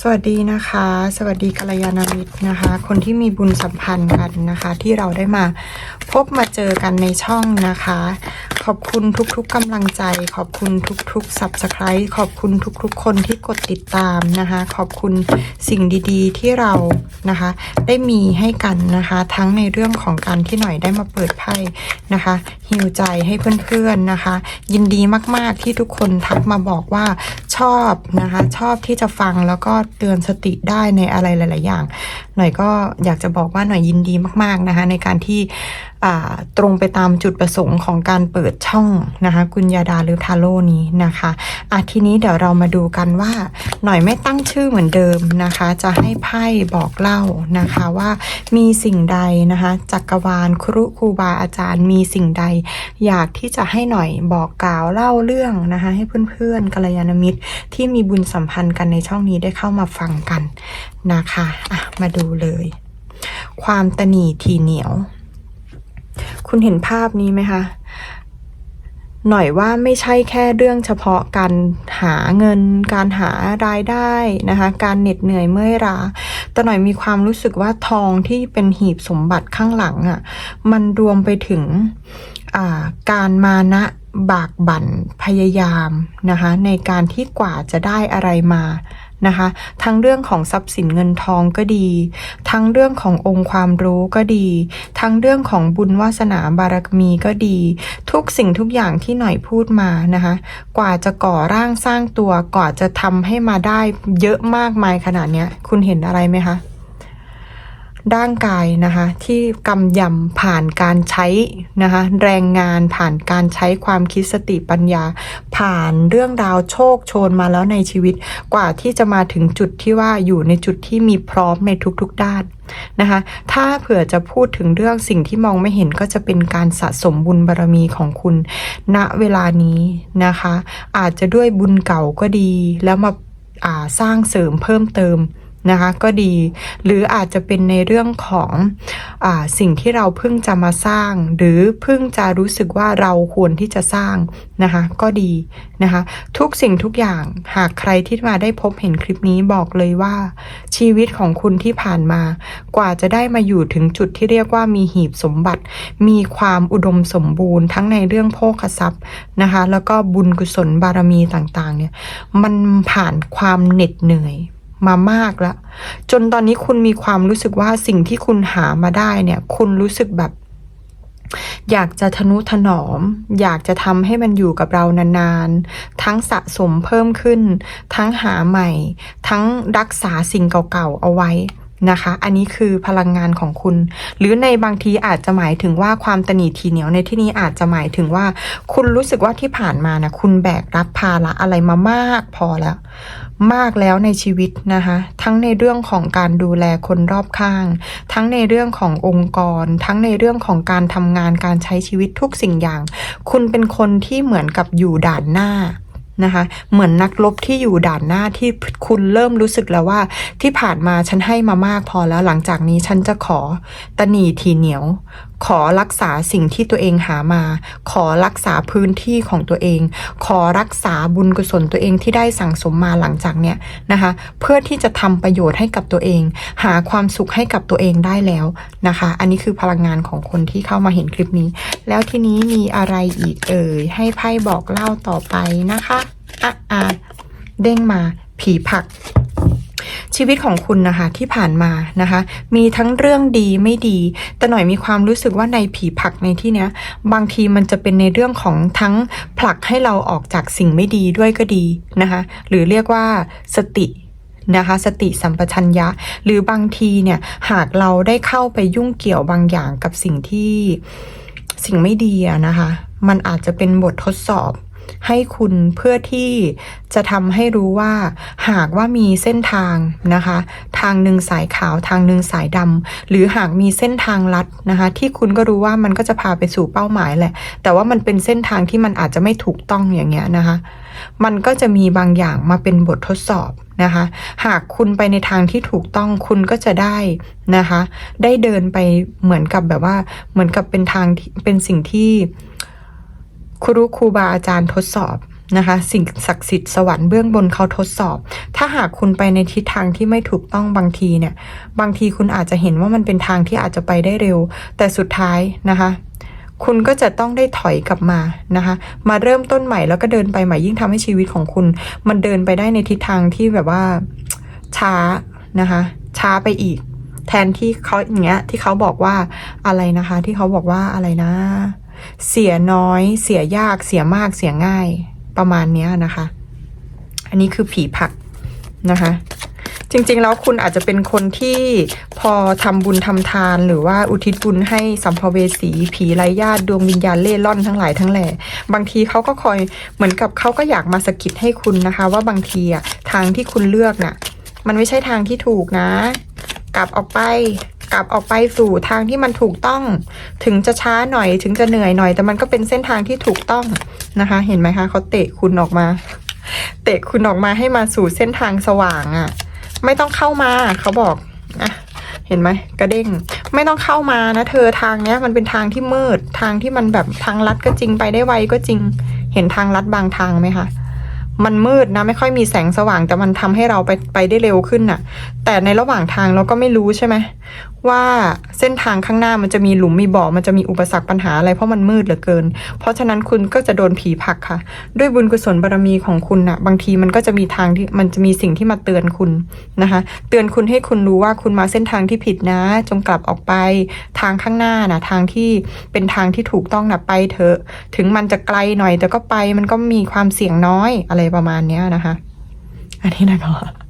สวัสดีนะคะ สวัสดีกัลยาณมิตรนะคะ คนที่มีบุญสัมพันธ์กันนะคะ ที่เราได้มาพบมาเจอกันในช่องนะคะ ขอบคุณทุกๆกำลังใจ ขอบคุณทุกๆ subscribe ขอบคุณทุกๆ คนที่กดติดตามนะคะ ขอบคุณสิ่งดีๆ ที่เรานะคะ ได้มีให้กันนะคะ ทั้งในเรื่องของการที่หน่อยได้มาเปิดไพ่นะคะฮิวใจให้เพื่อนๆนะคะ ยินดีมากๆที่ทุกคนทักมาบอกว่า ชอบนะคะ ชอบที่จะฟังแล้วก็เตือนสติได้ในอะไรหลาย ๆ อย่าง หน่อยก็อยากจะบอกว่าหน่อยยินดีมาก ๆ นะคะ ในการที่ตรงไปตามจุดประสงค์ของการเปิดช่องนะคะกุญญาดาหรือทาโร่นี้นะคะอะทีนี้เดี๋ยวเรามาดูกันว่า หน่อยไม่ตั้งชื่อเหมือนเดิมนะคะ จะให้ไพ่บอกเล่านะคะว่ามีสิ่งใดนะคะจักรวาลครุครูบาอาจารย์ มีสิ่งใด อยากที่จะให้หน่อยบอกกล่าวเล่าเรื่องนะคะให้เพื่อนๆกัลยาณมิตรที่มีบุญสัมพันธ์กันในช่องนี้ได้เข้ามาฟังกันนะคะอะมาดูเลย ความตนีทีเหนียว คุณเห็นภาพนี้ไหมคะหน่อยว่าไม่ใช่แค่เรื่องเฉพาะการหาเงิน การหารายได้นะคะการเหน็ดเหนื่อยเมื่อยล้าแต่หน่อยมีความรู้สึกว่าทองที่เป็นหีบสมบัติข้างหลังอะ่ะมันรวมไปถึงการมานะ บากบั่นพยายามนะคะในการที่กว่าจะได้อะไรมานะคะทั้งเรื่องของทรัพย์สินเงินทองก็ดี ทั้งเรื่องขององค์ความรู้ก็ดี ทั้งเรื่องของบุญวาสนาบารมีก็ดี ทุกสิ่งทุกอย่างที่หน่อยพูดมานะคะกว่าจะก่อร่างสร้างตัวกว่าจะทำให้มาได้เยอะมากมายขนาดนี้คุณเห็นอะไรไหมคะ ร่างกายนะคะที่กำยำผ่านการใช้นะคะแรงงานผ่านการใช้ความคิดสติปัญญา ผ่านเรื่องราวโชคโชนมาแล้วในชีวิตกว่าที่จะมาถึงจุดที่ว่าอยู่ในจุดที่มีพร้อมในทุกๆด้านนะคะถ้าเผื่อจะพูดถึงเรื่องสิ่งที่มองไม่เห็นก็จะเป็นการสะสมบุญบารมีของคุณ ณเวลานี้นะคะ อาจจะด้วยบุญเก่าก็ดีแล้วมาาสร้างเสริมเพิ่มเติม นะคะก็ดี หรืออาจจะเป็นในเรื่องของอสิ่งที่เราเพิ่งจะมาสร้าง หรือเพิ่งจะรู้สึกว่าเราควรที่จะสร้างนะคะก็ดีนะคะทุกสิ่งทุกอย่างหากใครที่มาได้พบเห็นคลิปนี้บอกเลยว่า ชีวิตของคุณที่ผ่านมา กว่าจะได้มาอยู่ถึงจุดที่เรียกว่ามีหีบสมบัติ มีความอุดมสมบูรณ์ทั้งในเรื่องโภคทรัพย์นะคะแล้วก็บุญกุศลบารมีต่างๆเนี่ยมันผ่านความเหน็ดเหนื่อย มามากแล้วจนตอนนี้คุณมีความรู้สึกว่าสิ่งที่คุณหามาได้เนี่ย คุณรู้สึกแบบ อยากจะทนุถนอม อยากจะทำให้มันอยู่กับเรานานๆ ทั้งสะสมเพิ่มขึ้น ทั้งหาใหม่ ทั้งรักษาสิ่งเก่าๆเอาไว้ นะคะ อันนี้คือพลังงานของคุณ หรือในบางทีอาจจะหมายถึงว่าความตนีทีเหนียวในที่นี้อาจจะหมายถึงว่า คุณรู้สึกว่าที่ผ่านมานะคุณแบกรับภาระอะไรมามากพอแล้ว มากแล้วในชีวิตนะคะ ทั้งในเรื่องของการดูแลคนรอบข้าง ทั้งในเรื่องขององค์กร ทั้งในเรื่องของการทำงานการใช้ชีวิตทุกสิ่งอย่าง คุณเป็นคนที่เหมือนกับอยู่ด่านหน้า นะคะ เหมือนนักรบที่อยู่ด่านหน้าที่คุณเริ่มรู้สึกแล้วว่า ที่ผ่านมาฉันให้มามากพอแล้วหลังจากนี้ฉันจะขอตะหนีทีเหนียวขอรักษาสิ่งที่ตัวเองหามา ขอรักษาพื้นที่ของตัวเอง ขอรักษาบุญกุศลตัวเองที่ได้สั่งสมมาหลังจากเนี้ยนะคะ เพื่อที่จะทำประโยชน์ให้กับตัวเอง หาความสุขให้กับตัวเองได้แล้วนะคะ อันนี้คือพลังงานของคนที่เข้ามาเห็นคลิปนี้ แล้วทีนี้มีอะไรอีกเอ่ย ให้ไพ่บอกเล่าต่อไปนะคะอะอะเด้งมาผีผัก ชีวิตของคุณนะคะที่ผ่านมานะคะ มีทั้งเรื่องดีไม่ดี แต่หน่อยมีความรู้สึกว่าในผีผักในที่เนี้ย บางทีมันจะเป็นในเรื่องของทั้งผลักให้เราออกจากสิ่งไม่ดีด้วยก็ดีนะคะ หรือเรียกว่าสตินะคะสติสัมปชัญญะ หรือบางทีเนี่ยหากเราได้เข้าไปยุ่งเกี่ยวบางอย่างกับสิ่งที่สิ่งไม่ดีนะคะ มันอาจจะเป็นบททดสอบ ให้คุณเพื่อที่จะทำให้รู้ว่า หากว่ามีเส้นทางนะคะ ทางหนึ่งสายขาวทางหนึ่งสายดำหรือหากมีเส้นทางลัดนะคะ ที่คุณก็รู้ว่ามันก็จะพาไปสู่เป้าหมายแหละ แต่ว่ามันเป็นเส้นทางที่มันอาจจะไม่ถูกต้องอย่างเงี้ยนะคะ มันก็จะมีบางอย่างมาเป็นบททดสอบนะคะ หากคุณไปในทางที่ถูกต้องคุณก็จะได้นะคะ ได้เดินไปเหมือนกับแบบว่าเหมือนกับเป็นทางที่เป็นสิ่งที่ ครูครูบาอาจารย์ทดสอบนะคะ สิ่งศักดิ์สิทธิ์สวรรค์เบื้องบนเขาทดสอบ ถ้าหากคุณไปในทิศทางที่ไม่ถูกต้องบางทีเนี่ย บางทีคุณอาจจะเห็นว่ามันเป็นทางที่อาจจะไปได้เร็ว แต่สุดท้ายนะคะคุณก็จะต้องได้ถอยกลับมานะคะ มาเริ่มต้นใหม่แล้วก็เดินไปใหม่ยิ่งทำให้ชีวิตของคุณ มันเดินไปได้ในทิศทางที่แบบว่าช้านะคะ ช้าไปอีก แทนที่เขาอย่างเงี้ยที่เขาบอกว่าอะไรนะคะ ที่เขาบอกว่าอะไรนะ เสียน้อย เสียยากเสียมากเสียง่ายประมาณนี้นะคะ อันนี้คือผีผักนะคะ จริงๆแล้วคุณอาจจะเป็นคนที่พอทำบุญทำทานหรือว่าอุทิศบุญให้สัมภเวสี ผีไร้ญาติดวงวิญญาณเล่ร่อนทั้งหลายทั้งแหล่บางทีเขาก็คอยเหมือนกับเขาก็อยากมาสะกิดให้คุณนะคะ ว่าบางทีอะทางที่คุณเลือกน่ะ มันไม่ใช่ทางที่ถูกนะ กลับออกไป กลับออกไปสู่ทางที่มันถูกต้อง ถึงจะช้าหน่อยถึงจะเหนื่อยหน่อย แต่มันก็เป็นเส้นทางที่ถูกต้องนะคะ เห็นไหมคะเขาเตะคุณออกมา เตะคุณออกมาให้มาสู่เส้นทางสว่างอะ่ะ ไม่ต้องเข้ามาเขาบอกอะเห็นไหมกระเด้งไม่ต้องเข้ามานะเธอทางเนี้ยมันเป็นทางที่มืดทางที่มันแบบทางลัดก็จริงไปได้ไวก็จริง เห็นทางลัดบางทางไหมคะมันมืดนะไม่ค่อยมีแสงสว่างแต่มันทำให้เราไปไปได้เร็วขึ้นน่ะ แต่ในระหว่างทางเราก็ไม่รู้ใช่ไหม ว่าเส้นทางข้างหน้ามันจะมีหลุมมีบ่อมันจะมีอุปสรรคปัญหาอะไรเพราะมันมืดเหลือเกิน เพราะฉะนั้นคุณก็จะโดนผีผักค่ะ ด้วยบุญกุศลบารมีของคุณน่ะ บางทีมันก็จะมีทางที่มันจะมีสิ่งที่มาเตือนคุณนะคะ เตือนคุณให้คุณรู้ว่าคุณมาเส้นทางที่ผิดนะ จงกลับออกไปทางข้างหน้านะทางที่เป็นทางที่ถูกต้องนะไปเถอะ ถึงมันจะไกลหน่อย แต่ก็ไปมันก็มีความเสี่ยงน้อยอะไรประมาณเนี้ยนะคะ อันนี้นะคะ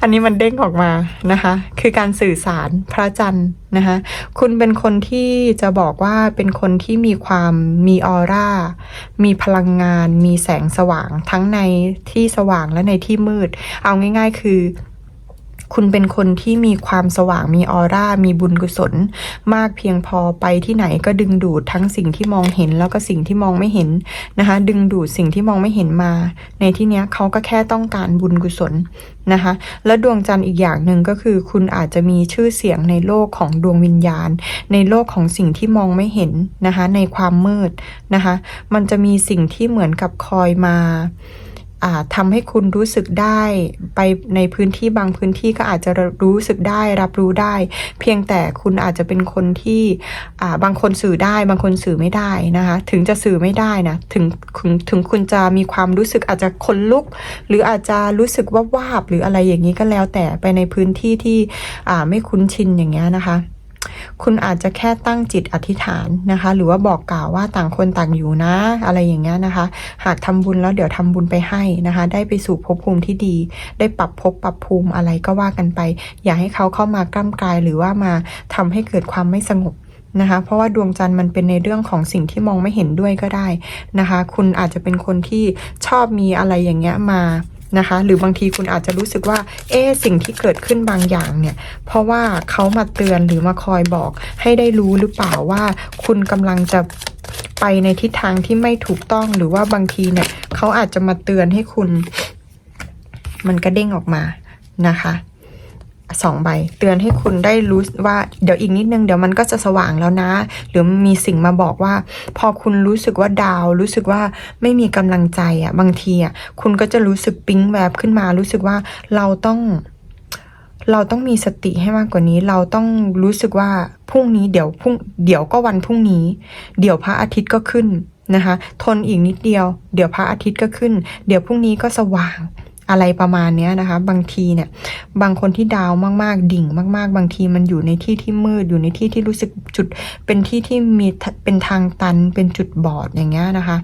อันนี้มันเด้งออกมานะคะ คือการสื่อสารพระจันทร์นะคะ คุณเป็นคนที่จะบอกว่าเป็นคนที่มีความมีออร่า มีพลังงาน มีแสงสว่าง ทั้งในที่สว่างและในที่มืด เอาง่าย ๆ คือ คุณเป็นคนที่มีความสว่างมีออร่า มีบุญกุศล มากเพียงพอไปที่ไหนก็ดึงดูดทั้งสิ่งที่มองเห็นแล้วก็สิ่งที่มองไม่เห็นนะคะ ดึงดูดสิ่งที่มองไม่เห็นมา ในที่เนี้ยเขาก็แค่ต้องการบุญกุศลนะคะ และดวงจันทร์อีกอย่างหนึ่งก็คือ คุณอาจจะมีชื่อเสียงในโลกของดวงวิญญาณ ในโลกของสิ่งที่มองไม่เห็นนะคะ ในความมืดนะคะ มันจะมีสิ่งที่เหมือนกับคอยมาอ่า ทำให้คุณรู้สึกได้ไปในพื้นที่บางพื้นที่ก็อาจจะรู้สึกได้รับรู้ได้ เพียงแต่คุณอาจจะเป็นคนที่บางคนสื่อได้บางคนสื่อไม่ได้นะคะถึงจะสื่อไม่ได้นะถึงถึงคุณจะมีความรู้สึกอาจจะขนลุก หรืออาจจะรู้สึกว่าวาบหรืออะไรอย่างนี้ก็แล้วแต่ไปในพื้นที่ที่ไม่คุ้นชินอย่างเงี้ยนะคะ คุณอาจจะแค่ตั้งจิตอธิษฐานนะคะ หรือว่าบอกกล่าวว่าต่างคนต่างอยู่นะ อะไรอย่างเงี้ยนะคะ หากทำบุญแล้วเดี๋ยวทำบุญไปให้นะคะ ได้ไปสู่ภพภูมิที่ดี ได้ปรับภพปรับภูมิอะไรก็ว่ากันไป อย่าให้เขาเข้ามากล้ำกายหรือว่ามาทำให้เกิดความไม่สงบนะคะ เพราะว่าดวงจันทร์มันเป็นในเรื่องของสิ่งที่มองไม่เห็นด้วยก็ได้นะคะ คุณอาจจะเป็นคนที่ชอบมีอะไรอย่างเงี้ยมา นะคะ หรือบางทีคุณอาจจะรู้สึกว่า เอ๊สิ่งที่เกิดขึ้นบางอย่างเนี่ย เพราะว่าเขามาเตือนหรือมาคอยบอกให้ได้รู้หรือเปล่าว่า คุณกำลังจะไปในทิศทางที่ไม่ถูกต้องหรือว่าบางทีเนี่ยเขาอาจจะมาเตือนให้คุณ มันกระเด้งออกมานะคะ สองใบ เตือนให้คุณได้รู้ว่าเดี๋ยวอีกนิดนึงเดี๋ยวมันก็จะสว่างแล้วนะ หรือมีสิ่งมาบอกว่า พอคุณรู้สึกว่าดาว รู้สึกว่าไม่มีกำลังใจอะบางทีอะคุณก็จะรู้สึกปิ๊งแวบขึ้นมา รู้สึกว่าเราต้องเราต้องมีสติให้มากกว่านี้ เราต้องรู้สึกว่าพรุ่งนี้เดี๋ยวพรุ่งเดี๋ยวก็วันพรุ่งนี้ เดี๋ยวพระอาทิตย์ก็ขึ้นนะคะ ทนอีกนิดเดียว เดี๋ยวพระอาทิตย์ก็ขึ้น เดี๋ยวพรุ่งนี้ก็สว่าง อะไรประมาณนี้นะคะ บางทีเนี่ย บางคนที่ดาวมากๆ ดิ่งมากๆ บางทีมันอยู่ในที่ที่มืดอยู่ในที่ที่รู้สึกจุด เป็นที่ที่มีเป็นทางตันเป็นจุดบอดอย่างเงี้ยนะคะ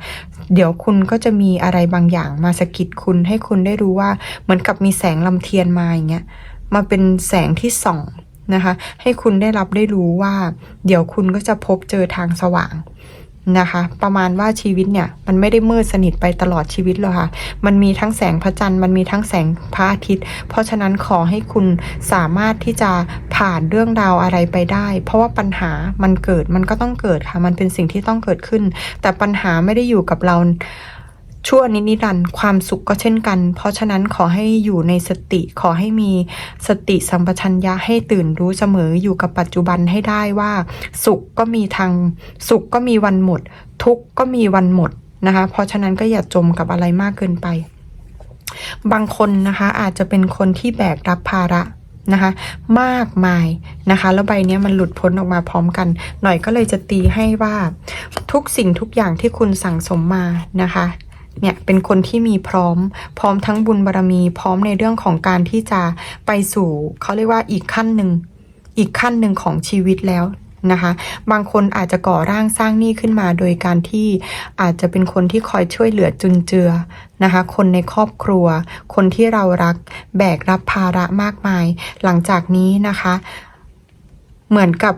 เดี๋ยวคุณก็จะมีอะไรบางอย่างมาสะกิดคุณให้คุณได้รู้ว่าเหมือนกับมีแสงลำเทียนมาอย่างเงี้ยมาเป็นแสงที่ส่องนะคะ ให้คุณได้รับได้รู้ว่า เดี๋ยวคุณก็จะพบเจอทางสว่าง นะคะ ประมาณว่าชีวิตเนี่ย มันไม่ได้มืดสนิทไปตลอดชีวิตหรอกค่ะ มันมีทั้งแสงพระจันทร์มันมีทั้งแสงพระอาทิตย์ เพราะฉะนั้นขอให้คุณสามารถที่จะผ่านเรื่องราวอะไรไปได้ เพราะว่าปัญหามันเกิดมันก็ต้องเกิดค่ะ มันเป็นสิ่งที่ต้องเกิดขึ้น แต่ปัญหาไม่ได้อยู่กับเรา ชั่วนินิรันดร์ความสุขก็เช่นกัน เพราะฉะนั้นขอให้อยู่ในสติขอให้มีสติสัมปชัญญะให้ตื่นรู้เสมออยู่กับปัจจุบันให้ได้ว่า สุขก็มีทางสุขก็มีวันหมด ทุกข์ก็มีวันหมดนะคะ เพราะฉะนั้นก็อย่าจมกับอะไรมากเกินไป บางคนนะคะอาจจะเป็นคนที่แบกรับภาระนะคะมากมายนะคะ แล้วใบเนี้ยมันหลุดพ้นออกมาพร้อมกัน หน่อยก็เลยจะตีให้ว่า ทุกสิ่งทุกอย่างที่คุณสั่งสมมานะคะ เนี่ยเป็นคนที่มีพร้อม พร้อมทั้งบุญบารมี พร้อมในเรื่องของการที่จะไปสู่เขาเรียกว่าอีกขั้นหนึ่งอีกขั้นหนึ่งของชีวิตแล้วนะคะ บางคนอาจจะก่อร่างสร้างหนี้ขึ้นมา โดยการที่อาจจะเป็นคนที่คอยช่วยเหลือจุนเจือนะคะ คนในครอบครัว คนที่เรารักแบกรับภาระมากมาย หลังจากนี้นะคะ เหมือนกับ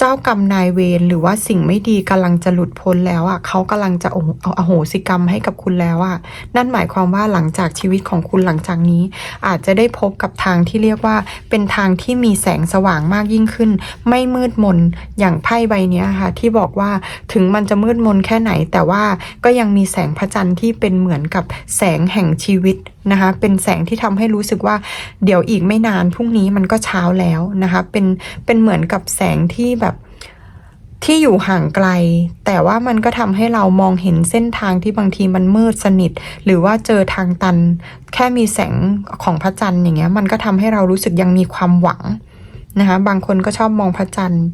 เจ้ากรรมนายเวรหรือว่าสิ่งไม่ดีกำลังจะหลุดพ้นแล้วอะเขากำลังจะโอเอาอโหสิกรรมให้กับคุณแล้วอะนั่นหมายความว่าหลังจากชีวิตของคุณหลังจากนี้ อาจจะได้พบกับทางที่เรียกว่า เป็นทางที่มีแสงสว่างมากยิ่งขึ้น ไม่มืดมนอย่างไพ่ใบนี้ค่ะที่บอกว่าถึงมันจะมืดมนแค่ไหน แต่ว่าก็ยังมีแสงพระจันทร์ที่เป็นเหมือนกับแสงแห่งชีวิต นะคะ เป็นแสงที่ทำให้รู้สึกว่าเดี๋ยวอีกไม่นานพรุ่งนี้มันก็เช้าแล้วนะคะ เป็นเป็นเหมือนกับแสงที่แบบที่อยู่ห่างไกล แต่ว่ามันก็ทำให้เรามองเห็นเส้นทางที่บางทีมันมืดสนิท หรือว่าเจอทางตัน แค่มีแสงของพระจันทร์อย่างเงี้ย มันก็ทำให้เรารู้สึกยังมีความหวัง นะคะ บางคนก็ชอบมองพระจันทร์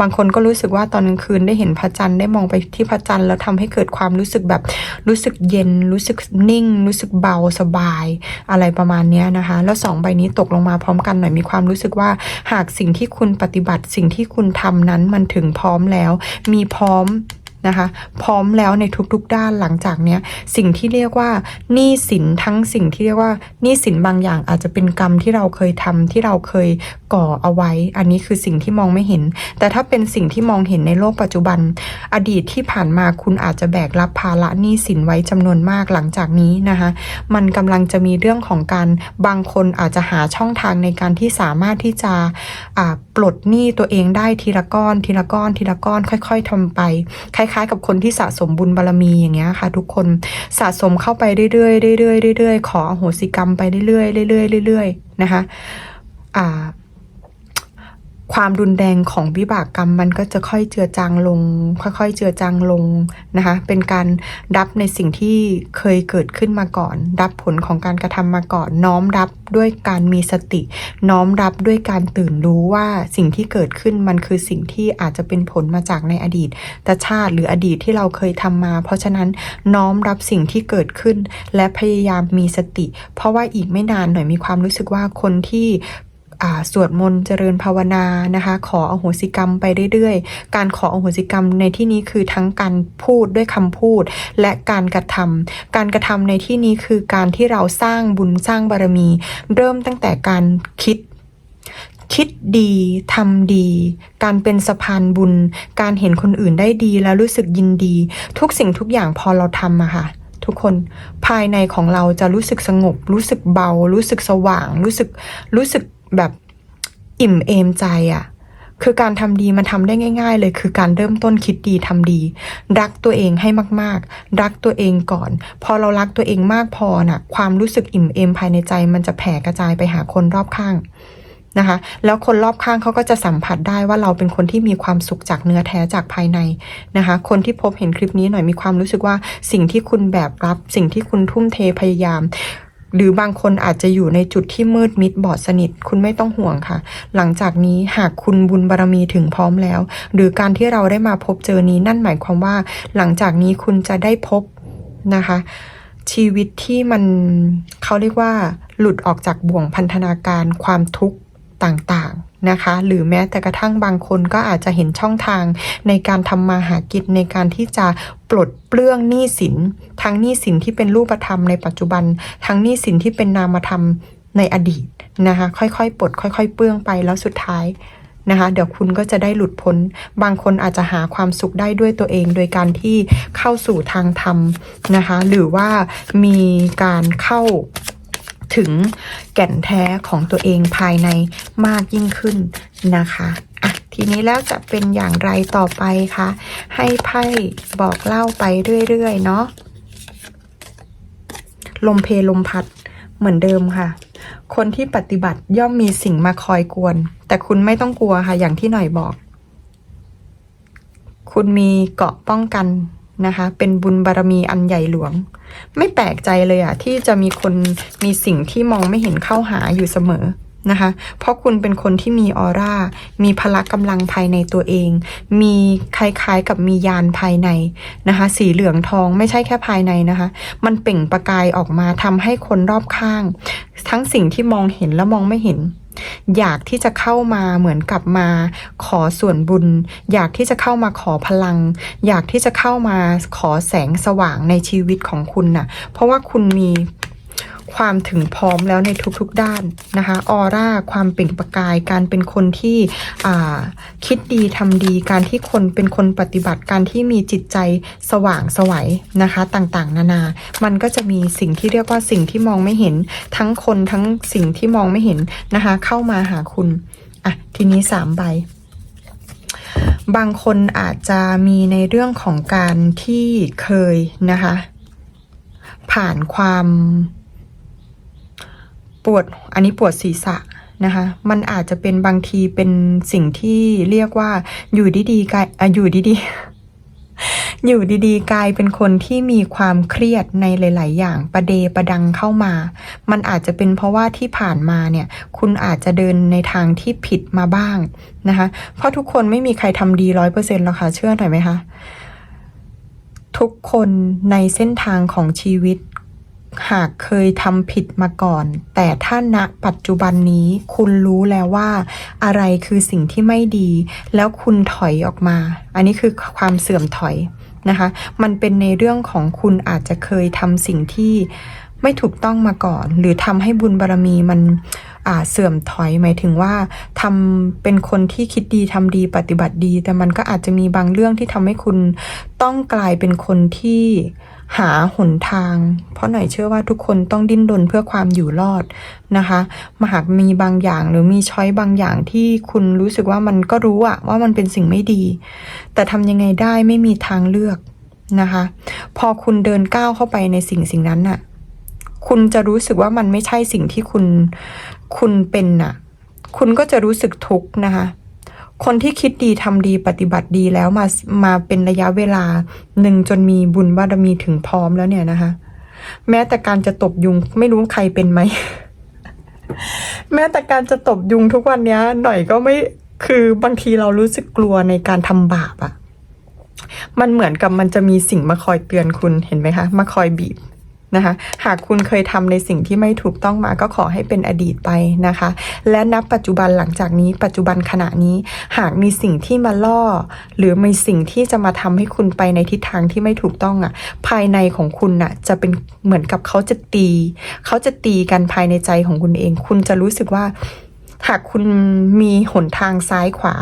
บางคนก็รู้สึกว่าตอนกลางคืนได้เห็นพระจันทร์ได้มองไปที่พระจันทร์แล้วทำให้เกิดความรู้สึกแบบรู้สึกเย็น รู้สึกนิ่ง รู้สึกเบาสบายอะไรประมาณนี้นะคะ แล้วสองใบนี้ตกลงมาพร้อมกันหน่อยมีความรู้สึกว่า หากสิ่งที่คุณปฏิบัติสิ่งที่คุณทำนั้นมันถึงพร้อมแล้ว มีพร้อม นะคะ พร้อมแล้วในทุกๆด้านหลังจากเนี้ยสิ่งที่เรียกว่าหนี้สินทั้งสิ่งที่เรียกว่าหนี้สินบางอย่างอาจจะเป็นกรรมที่เราเคยทำที่เราเคยก่อเอาไว้ อันนี้คือสิ่งที่มองไม่เห็น แต่ถ้าเป็นสิ่งที่มองเห็นในโลกปัจจุบัน อดีตที่ผ่านมาคุณอาจจะแบกรับภาระหนี้สินไว้จำนวนมากหลังจากนี้นะคะ มันกำลังจะมีเรื่องของการบางคนอาจจะหาช่องทางในการที่สามารถที่จะปลดหนี้ตัวเองได้ทีละก้อน ทีละก้อน ทีละก้อน ค่อย ๆทำไป คล้าย ๆ กับคนที่สะสมบุญบารมีอย่างเงี้ยค่ะ ทุกคนสะสมเข้าไปเรื่อยๆเรื่อยๆเรื่อยๆขออโหสิกรรมไปเรื่อยๆเรื่อยๆเรื่อยๆนะคะ อ่า ความรุนแรงของวิบากกรรมมันก็จะค่อยเจือจางลง ค่อยๆ เจือจางลงนะคะ เป็นการรับในสิ่งที่เคยเกิดขึ้นมาก่อน รับผลของการกระทำมาก่อน น้อมรับด้วยการมีสติ น้อมรับด้วยการตื่นรู้ว่าสิ่งที่เกิดขึ้นมันคือสิ่งที่อาจจะเป็นผลมาจากในอดีตตชาติหรืออดีตที่เราเคยทำมา เพราะฉะนั้นน้อมรับสิ่งที่เกิดขึ้น และพยายามมีสติ เพราะว่าอีกไม่นานหน่อยมีความรู้สึกว่าคนที่ สวดมนต์เจริญภาวนานะคะ ขออโหสิกรรมไปเรื่อยๆ การขออโหสิกรรมในที่นี้คือทั้งการพูดด้วยคำพูด และการกระทำการกระทำในที่นี้คือการที่เราสร้างบุญสร้างบารมี เริ่มตั้งแต่การคิดคิดดีทำดี การเป็นสะพานบุญ การเห็นคนอื่นได้ดีแล้วรู้สึกยินดี ทุกสิ่งทุกอย่างพอเราทำอะค่ะ ทุกคนภายในของเราจะรู้สึกสงบ รู้สึกเบา รู้สึกสว่าง รู้สึกรู้สึก แบบอิ่มเอมใจอะ่ะ คือการทำดีมันทำได้ง่าย ๆ เลยคือการเริ่มต้นคิดดีทำดี รักตัวเองให้มากๆ รักตัวเองก่อน พอเรารักตัวเองมากพอน่ะ ความรู้สึกอิ่มเอมภายในใจ มันจะแผ่กระจายไปหาคนรอบข้างนะคะ แล้วคนรอบข้างเขาก็จะสัมผัสได้ว่าเราเป็นคนที่มีความสุขจากเนื้อแท้จากภายในนะคะ คนที่พบเห็นคลิปนี้หน่อยมีความรู้สึกว่าสิ่งที่คุณแบกรับ สิ่งที่คุณทุ่มเทพยายาม หรือบางคนอาจจะอยู่ในจุดที่มืดมิดบอดสนิท คุณไม่ต้องห่วงค่ะ หลังจากนี้หากคุณบุญบารมีถึงพร้อมแล้ว หรือการที่เราได้มาพบเจอนี้นั่นหมายความว่า หลังจากนี้คุณจะได้พบนะคะ ชีวิตที่มันเขาเรียกว่า หลุดออกจากบ่วงพันธนาการความทุกข์ ต่างๆนะคะ หรือแม้แต่กระทั่งบางคนก็อาจจะเห็นช่องทางในการทำมาหากิจในการที่จะปลดเปลื้องหนี้สิน ทั้งหนี้สินที่เป็นรูปธรรมในปัจจุบัน ทั้งหนี้สินที่เป็นนามธรรมในอดีตนะคะ ค่อยๆ ปลดค่อย ๆ เปลื้องไปแล้วสุดท้ายนะคะเดี๋ยวคุณก็จะได้หลุดพ้น บางคนอาจจะหาความสุขได้ด้วยตัวเอง โดยการที่เข้าสู่ทางธรรมนะคะ หรือว่ามีการเข้า ถึงแก่นแท้ของตัวเองภายในมากยิ่งขึ้นนะคะอะทีนี้แล้วจะเป็นอย่างไรต่อไปคะให้ไพ่บอกเล่าไปเรื่อยๆเนาะลมเพลลมพัดเหมือนเดิมค่ะ คนที่ปฏิบัติย่อมมีสิ่งมาคอยกวน แต่คุณไม่ต้องกลัวค่ะอย่างที่หน่อยบอก คุณมีเกาะป้องกัน นะคะ เป็นบุญบารมีอันใหญ่หลวง ไม่แปลกใจเลยอะที่จะมีคนมีสิ่งที่มองไม่เห็นเข้าหาอยู่เสมอนะคะ เพราะคุณเป็นคนที่มีออร่า มีพละกำลังภายในตัวเอง มีคล้ายๆกับมียานภายในนะคะ สีเหลืองทองไม่ใช่แค่ภายในนะคะ มันเปล่งประกายออกมาทำให้คนรอบข้าง ทั้งสิ่งที่มองเห็นและมองไม่เห็น อยากที่จะเข้ามาเหมือนกับมาขอส่วนบุญ อยากที่จะเข้ามาขอพลัง อยากที่จะเข้ามาขอแสงสว่างในชีวิตของคุณน่ะ เพราะว่าคุณมี ความถึงพร้อมแล้วในทุกๆด้านนะคะออร่าความเปล่งประกาย การเป็นคนที่คิดดีทำดี การที่คนเป็นคนปฏิบัติการที่มีจิตใจสว่างสวัยนะคะต่างๆ นานา มันก็จะมีสิ่งที่เรียกว่าสิ่งที่มองไม่เห็นทั้งคนทั้งสิ่งที่มองไม่เห็นนะคะเข้ามาหาคุณอะทีนี้สามใบบางคนอาจจะมีในเรื่องของการที่เคยนะคะ ผ่านความ ปวดอันนี้ปวดศีรษะนะคะมันอาจจะเป็นบางทีเป็นสิ่งที่เรียกว่าอยู่ดีๆกายอะอยู่ดีๆ อยู่ดีๆ กลายเป็นคนที่มีความเครียดในหลาย ๆ อย่างประเดประดังเข้ามา มันอาจจะเป็นเพราะว่าที่ผ่านมาเนี่ย คุณอาจจะเดินในทางที่ผิดมาบ้างนะคะเพราะทุกคนไม่มีใครทำดีร้อยเปอร์เซ็นต์หรอกค่ะเชื่อหน่อยไหมคะทุกคนในเส้นทางของชีวิต หากเคยทำผิดมาก่อน แต่ถ้าณปัจจุบันนี้คุณรู้แล้วว่า อะไรคือสิ่งที่ไม่ดี แล้วคุณถอยออกมา อันนี้คือความเสื่อมถอยนะคะ มันเป็นในเรื่องของคุณอาจจะเคยทำสิ่งที่ไม่ถูกต้องมาก่อน หรือทำให้บุญบารรมีมันเสื่อมถอยหมายถึงว่าทำเป็นคนที่คิดดีทำดีปฏิบัติดี แต่มันก็อาจจะมีบางเรื่องที่ทำให้คุณต้องกลายเป็นคนที่ หาหนทาง เพราะหน่อยเชื่อว่าทุกคนต้องดิ้นรนเพื่อความอยู่รอดนะคะมาหากมีบางอย่างหรือมีช้อยบางอย่างที่คุณรู้สึกว่ามันก็รู้อะว่ามันเป็นสิ่งไม่ดี แต่ทำยังไงได้ไม่มีทางเลือกนะคะ พอคุณเดินก้าวเข้าไปในสิ่งสิ่งนั้นน่ะ คุณจะรู้สึกว่ามันไม่ใช่สิ่งที่คุณคุณเป็นน่ะ คุณก็จะรู้สึกทุกข์นะคะ คนที่คิดดีทำดีปฏิบัติดีแล้วมามาเป็นระยะเวลาหนึ่งจนมีบุญบารมีถึงพร้อมแล้วเนี่ยนะคะ แม้แต่การจะตบยุงไม่รู้ใครเป็นไหม แม้แต่การจะตบยุงทุกวันนี้หน่อยก็ไม่คือบางทีเรารู้สึกกลัวในการทำบาปอะมันเหมือนกับมันจะมีสิ่งมาคอยเตือนคุณเห็นไหมคะ มาคอยบีบ นะคะ หากคุณเคยทำในสิ่งที่ไม่ถูกต้องมาก็ขอให้เป็นอดีตไปนะคะ และนับปัจจุบันหลังจากนี้ ปัจจุบันขณะนี้ หากมีสิ่งที่มาล่อ หรือมีสิ่งที่จะมาทำให้คุณไปในทิศทางที่ไม่ถูกต้องอะ่ะ ภายในของคุณน่ะจะเป็นเหมือนกับเขาจะตี เขาจะตีกันภายในใจของคุณเอง คุณจะรู้สึกว่าหากคุณมีหนทางซ้ายขวา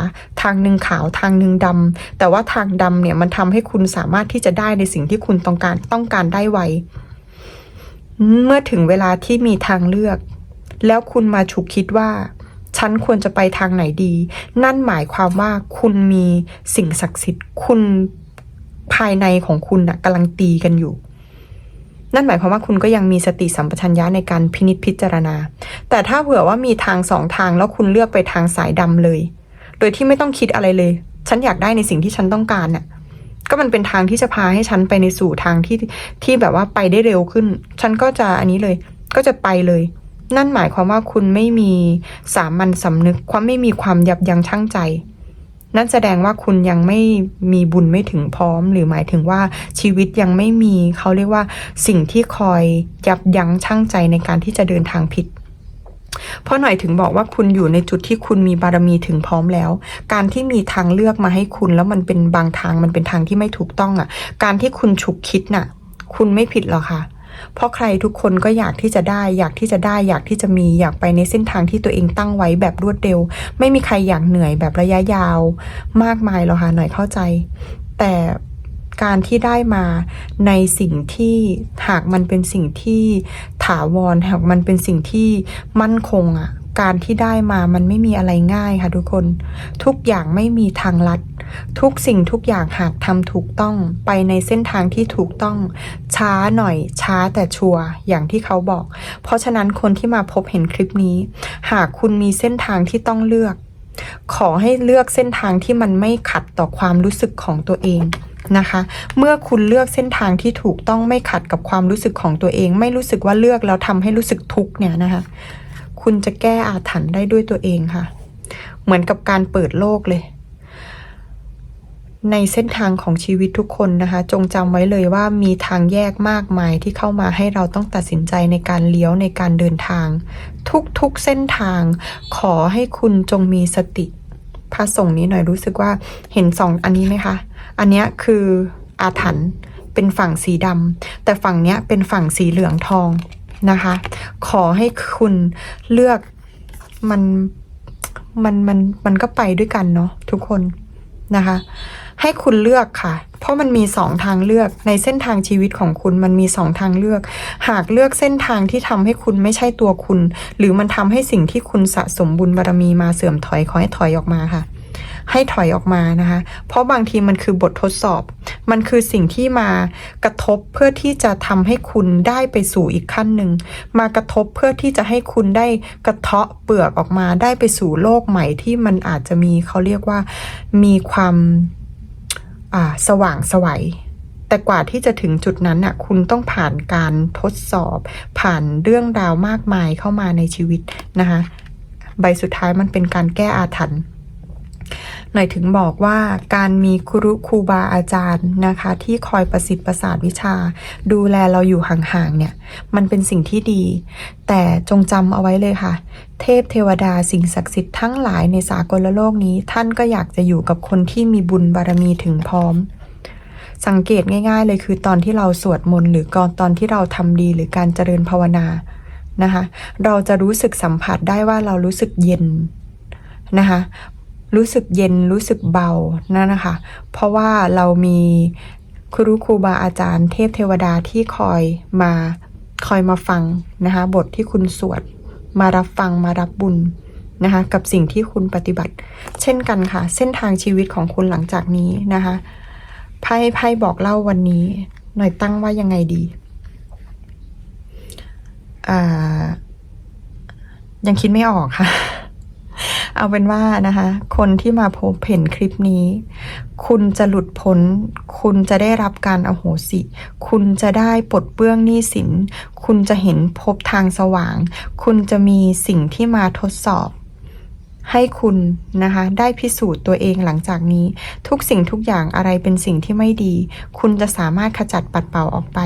ทางหนึ่งขาวทางหนึ่งดำแต่ว่าทางดำเนี่ยมันทำให้คุณสามารถที่จะได้ในสิ่งที่คุณต้องการต้องการได้ไว เมื่อถึงเวลาที่มีทางเลือก แล้วคุณมาฉุกคิดว่า ฉันควรจะไปทางไหนดี นั่นหมายความว่าคุณมีสิ่งศักดิ์สิทธิ์ คุณภายในของคุณนะกำลังตีกันอยู่ นั่นหมายความว่าคุณก็ยังมีสติสัมปชัญญะในการพินิจพิจารณา แต่ถ้าเผื่อว่ามีทางสองทางแล้วคุณเลือกไปทางสายดำเลย โดยที่ไม่ต้องคิดอะไรเลย ฉันอยากได้ในสิ่งที่ฉันต้องการน่ะ ก็มันเป็นทางที่จะพาให้ฉันไปในสู่ทางที่ที่แบบว่าไปได้เร็วขึ้น ฉันก็จะอันนี้เลย ก็จะไปเลย นั่นหมายความว่าคุณไม่มีสามัญสำนึก ความไม่มีความยับยั้งชั่งใจ นั่นแสดงว่าคุณยังไม่มีบุญไม่ถึงพร้อม หรือหมายถึงว่าชีวิตยังไม่มีเขาเรียกว่าสิ่งที่คอยยับยั้งชั่งใจในการที่จะเดินทางผิด เพราะหน่อยถึงบอกว่าคุณอยู่ในจุดที่คุณมีบารมีถึงพร้อมแล้ว การที่มีทางเลือกมาให้คุณแล้วมันเป็นบางทางมันเป็นทางที่ไม่ถูกต้องอะ การที่คุณฉุกคิดน่ะ คุณไม่ผิดหรอกค่ะเพราะใครทุกคนก็อยากที่จะได้ อยากที่จะได้ อยากที่จะมีอยากไปในเส้นทางที่ตัวเองตั้งไว้แบบรวดเร็ว ไม่มีใครอยากเหนื่อยแบบระยะยาว มากมายหรอกค่ะหน่อยเข้าใจ แต่ การที่ได้มาในสิ่งที่หากมันเป็นสิ่งที่ถาวรหากมันเป็นสิ่งที่มั่นคงอะการที่ได้มามันไม่มีอะไรง่ายค่ะทุกคน ทุกอย่างไม่มีทางลัด ทุกสิ่งทุกอย่างหากทำถูกต้องไปในเส้นทางที่ถูกต้อง ช้าหน่อย ช้าแต่ชัวร์อย่างที่เขาบอก เพราะฉะนั้นคนที่มาพบเห็นคลิปนี้ หากคุณมีเส้นทางที่ต้องเลือก ขอให้เลือกเส้นทางที่มันไม่ขัดต่อความรู้สึกของตัวเอง นะคะ เมื่อคุณเลือกเส้นทางที่ถูกต้องไม่ขัดกับความรู้สึกของตัวเอง ไม่รู้สึกว่าเลือกแล้วทำให้รู้สึกทุกข์เนี่ยนะคะ คุณจะแก้อาถรรพ์ได้ด้วยตัวเองค่ะ เหมือนกับการเปิดโลกเลย ในเส้นทางของชีวิตทุกคนนะคะ จงจำไว้เลยว่ามีทางแยกมากมายที่เข้ามาให้เราต้องตัดสินใจในการเลี้ยวในการเดินทาง ทุกๆเส้นทาง ขอให้คุณจงมีสติพระส่งฆ์นี้หน่อยรู้สึกว่าเห็นสองอันนี้ไหมคะ อันนี้คืออาถรรพ์เป็นฝั่งสีดำแต่ฝั่งเนี้ยเป็นฝั่งสีเหลืองทองนะคะ ขอให้คุณเลือกมันมันมันมันก็ไปด้วยกันเนาะทุกคนนะคะ ให้คุณเลือกค่ะ เพราะมันมีสองทางเลือกในเส้นทางชีวิตของคุณมันมีสองทางเลือก หากเลือกเส้นทางที่ทำให้คุณไม่ใช่ตัวคุณ หรือมันทำให้สิ่งที่คุณสะสมบุญบารมีมาเสื่อมถอยขอให้ถอยออกมาค่ะ ให้ถอยออกมานะคะ เพราะบางทีมันคือบททดสอบ มันคือสิ่งที่มากระทบเพื่อที่จะทำให้คุณได้ไปสู่อีกขั้นหนึ่ง มากระทบเพื่อที่จะให้คุณได้กระเทาะเปลือกออกมาได้ไปสู่โลกใหม่ที่มันอาจจะมีเขาเรียกว่ามีความสว่างสวัยแต่กว่าที่จะถึงจุดนั้นน่ะ คุณต้องผ่านการทดสอบ ผ่านเรื่องราวมากมายเข้ามาในชีวิตนะคะ ใบสุดท้ายมันเป็นการแก้อาถรรพ์ หน่อยถึงบอกว่าการมีครูครูบาอาจารย์นะคะ ที่คอยประสิทธิ์ประสาทวิชา ดูแลเราอยู่ห่างๆเนี่ยมันเป็นสิ่งที่ดี แต่จงจำเอาไว้เลยค่ะ เทพเทวดาสิ่งศักดิ์สิทธิ์ทั้งหลายในสากลโลกนี้ ท่านก็อยากจะอยู่กับคนที่มีบุญบารมีถึงพร้อมสังเกตง่ายๆ เลยคือตอนที่เราสวดมนต์หรือก่อนตอนที่เราทำดีหรือการเจริญภาวนานะคะ เราจะรู้สึกสัมผัสได้ว่าเรารู้สึกเย็นนะคะ รู้สึกเย็นรู้สึกเบานั่นนะคะ เพราะว่าเรามีครูครูบาอาจารย์เทพเทวดาที่คอยมาคอยมาฟังนะคะ บทที่คุณสวดมารับฟังมารับบุญนะคะกับสิ่งที่คุณปฏิบัติ เช่นกันค่ะ เส้นทางชีวิตของคุณหลังจากนี้นะคะไพ่ไพ่บอกเล่าวันนี้ หน่อยตั้งว่ายังไงดียังคิดไม่ออกค่ะ เอาเป็นว่านะคะ คนที่มาพบเห็นคลิปนี้ คุณจะหลุดพ้น คุณจะได้รับการอโหสิ คุณจะได้ปลดเปื้องหนี้สิน คุณจะเห็นพบทางสว่าง คุณจะมีสิ่งที่มาทดสอบ ให้คุณนะคะได้พิสูจน์ตัวเองหลังจากนี้ ทุกสิ่งทุกอย่างอะไรเป็นสิ่งที่ไม่ดี คุณจะสามารถขจัดปัดเป่าออกไป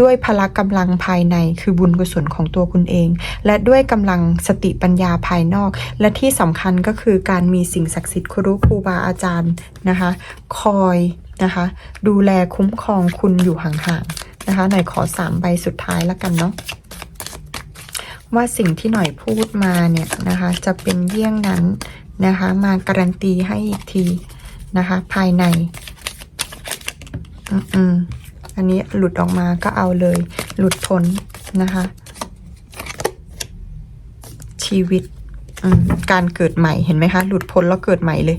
ด้วยพละกำลังภายในคือบุญกุศลของตัวคุณเอง และด้วยกำลังสติปัญญาภายนอก และที่สำคัญก็คือการมีสิ่งศักดิ์สิทธิ์ครูครูบาอาจารย์นะคะ คอยนะคะ ดูแลคุ้มครองคุณอยู่ห่างๆนะคะหน่อยขอสามใบสุดท้ายแล้วกันเนาะ ว่าสิ่งที่หน่อยพูดมาเนี่ยนะคะ จะเป็นเยี่ยงนั้นนะคะ มาการันตีให้อีกทีนะคะ ภายในอืมอันนี้หลุดออกมาก็เอาเลย หลุดพ้นนะคะ ชีวิตการเกิดใหม่เห็นไหมคะ หลุดพ้นแล้วเกิดใหม่เลย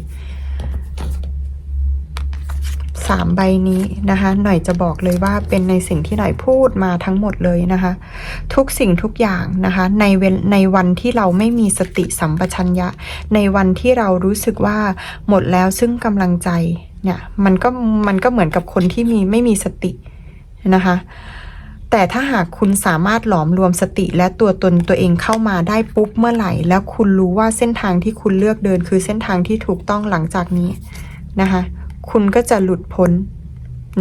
สามใบนี้นะคะ หน่อยจะบอกเลยว่าเป็นในสิ่งที่หน่อยพูดมาทั้งหมดเลยนะคะ ทุกสิ่งทุกอย่างนะคะ ในเวในวันที่เราไม่มีสติสัมปชัญญะ ในวันที่เรารู้สึกว่าหมดแล้วซึ่งกำลังใจเนี่ยมันก็มันก็เหมือนกับคนที่มีไม่มีสตินะคะแต่ถ้าหากคุณสามารถหลอมรวมสติและตัวตนตัวเองเข้ามาได้ปุ๊บเมื่อไหร่ แล้วคุณรู้ว่าเส้นทางที่คุณเลือกเดินคือเส้นทางที่ถูกต้องหลังจากนี้นะคะ คุณก็จะหลุดพ้น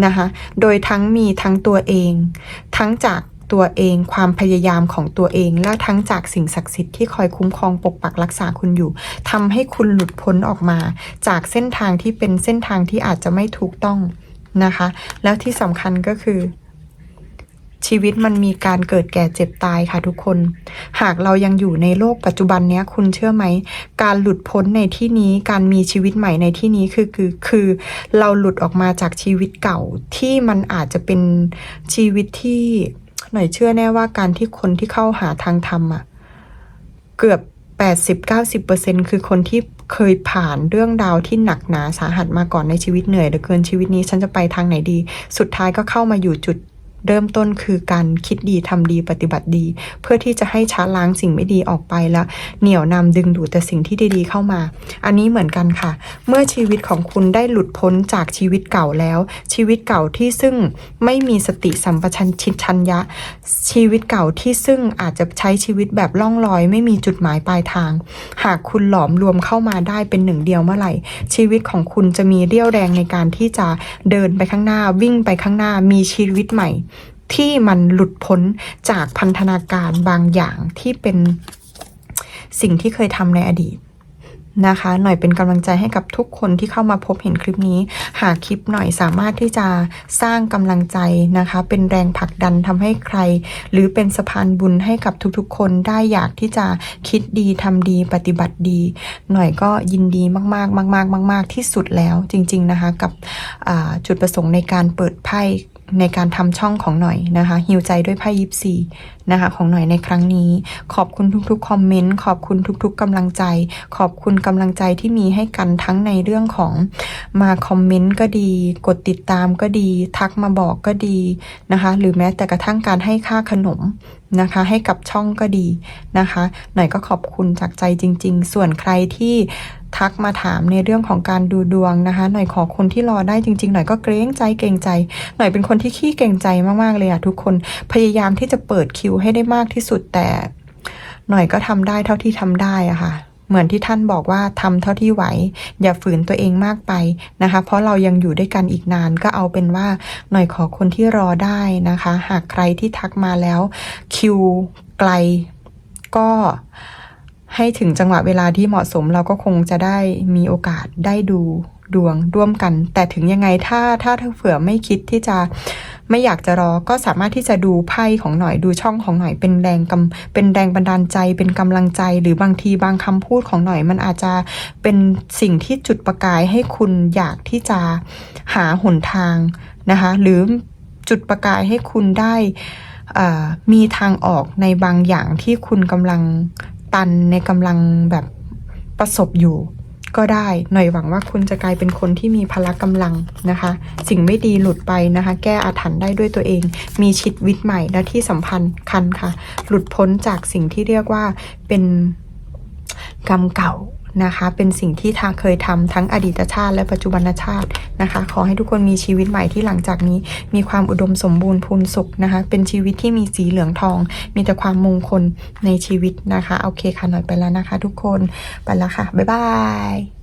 นะคะ โดยทั้งมีทั้งตัวเอง ทั้งจากตัวเองความพยายามของตัวเอง และทั้งจากสิ่งศักดิ์สิทธิ์ที่คอยคุ้มครองปกปักรักษาคุณอยู่ทำให้คุณหลุดพ้นออกมา จากเส้นทางที่เป็นเส้นทางที่อาจจะไม่ถูกต้องนะคะ แล้วที่สำคัญก็คือ ชีวิตมันมีการเกิดแก่เจ็บตายค่ะทุกคน หากเรายังอยู่ในโลกปัจจุบันเนี้ยคุณเชื่อไหม การหลุดพ้นในที่นี้การมีชีวิตใหม่ในที่นี้คือคือคือเราหลุดออกมาจากชีวิตเก่าที่มันอาจจะเป็นชีวิตที่หน่อยเชื่อแน่ว่าการที่คนที่เข้าหาทางธรรมอะเกือบ80-90%คือคนที่เคยผ่านเรื่องราวที่หนักหนาสาหัสมาก่อนในชีวิตเหนื่อยเหลือเกินชีวิตนี้ฉันจะไปทางไหนดี สุดท้ายก็เข้ามาอยู่จุด เริ่มต้นคือการคิดดีทำดีปฏิบัติดี เพื่อที่จะให้ช้าล้างสิ่งไม่ดีออกไปแล้วเหนี่ยวนำดึงดูดแต่สิ่งที่ดีๆเข้ามา อันนี้เหมือนกันค่ะ เมื่อชีวิตของคุณได้หลุดพ้นจากชีวิตเก่าแล้ว ชีวิตเก่าที่ซึ่งไม่มีสติสัมปชัญชิชัญญะ ชีวิตเก่าที่ซึ่งอาจจะใช้ชีวิตแบบล่องลอย ไม่มีจุดหมายปลายทาง หากคุณหลอมรวมเข้ามาได้เป็นหนึ่งเดียวเมื่อไหร่ ชีวิตของคุณจะมีเรี่ยวแรงในการที่จะเดินไปข้างหน้าวิ่งไปข้างหน้ามีชีวิตใหม่ ที่มันหลุดพ้นจากพันธนาการบางอย่างที่เป็นสิ่งที่เคยทำในอดีตนะคะ หน่อยเป็นกำลังใจให้กับทุกคนที่เข้ามาพบเห็นคลิปนี้ หากคลิปหน่อยสามารถที่จะสร้างกำลังใจนะคะ เป็นแรงผลักดันทำให้ใคร หรือเป็นสะพานบุญให้กับทุกๆ คนได้อยากที่จะคิดดีทำดีปฏิบัติดี หน่อยก็ยินดีมากๆ มาก ๆ มาก ๆ ที่สุดแล้วจริง ๆนะคะ กับจุดประสงค์ในการเปิดไพ่ ในการทำช่องของหน่อยนะคะฮิวใจด้วยไพ่ยิปซีนะคะของหน่อยในครั้งนี้ ขอบคุณทุกๆคอมเมนต์ขอบคุณทุกๆกำลังใจ ขอบคุณกำลังใจที่มีให้กันทั้งในเรื่องของมาคอมเมนต์ก็ดี กดติดตามก็ดี ทักมาบอกก็ดีนะคะ หรือแม้แต่กระทั่งการให้ค่าขนมนะคะ ให้กับช่องก็ดีนะคะ หน่อยก็ขอบคุณจากใจจริง ๆ ส่วนใครที่ทักมาถามในเรื่องของการดูดวงนะคะ หน่อยขอคนที่รอได้จริง ๆ หน่อยก็เกรงใจเกรงใจ หน่อยเป็นคนที่ขี้เกรงใจมากๆเลยอะทุกคนพยายามที่จะเปิดคิวให้ได้มากที่สุดแต่หน่อยก็ทำได้เท่าที่ทำได้อะค่ะ เหมือนที่ท่านบอกว่าทำเท่าที่ไหว อย่าฝืนตัวเองมากไปนะคะ เพราะเรายังอยู่ด้วยกันอีกนานก็เอาเป็นว่าหน่อยขอคนที่รอได้นะคะ หากใครที่ทักมาแล้ว คิวไกลก็ให้ถึงจังหวะเวลาที่เหมาะสมเราก็คงจะได้มีโอกาสได้ดูดวงร่วมกัน แต่ถึงยังไงถ้าถ้าเผื่อไม่คิดที่จะ ไม่อยากจะรอก็สามารถที่จะดูไพ่ของหน่อยดูช่องของหน่อยเป็นแรงกำเป็นแรงบันดาลใจ เป็นกำลังใจ หรือบางทีบางคำพูดของหน่อย มันอาจจะเป็นสิ่งที่จุดประกายให้คุณอยากที่จะหาหนทางนะคะ หรือจุดประกายให้คุณได้มีทางออกในบางอย่างที่คุณกำลังตันในกำลังแบบประสบอยู่ ก็ได้ หน่อยหวังว่าคุณจะกลายเป็นคนที่มีพละกำลังนะคะ สิ่งไม่ดีหลุดไปนะคะ แก้อาถรรพ์ได้ด้วยตัวเอง มีชีวิตใหม่และที่สัมพันธ์คันค่ะ หลุดพ้นจากสิ่งที่เรียกว่าเป็นกรรมเก่า นะคะ เป็นสิ่งที่ทางเคยทำทั้งอดีตชาติและปัจจุบันชาตินะคะ ขอให้ทุกคนมีชีวิตใหม่ที่หลังจากนี้ มีความอุดมสมบูรณ์พูนสุขนะคะ เป็นชีวิตที่มีสีเหลืองทอง มีแต่ความมงคลในชีวิตนะคะ โอเคค่ะหน่อยไปแล้วนะคะ ทุกคน ไปแล้วค่ะ บ๊ายบาย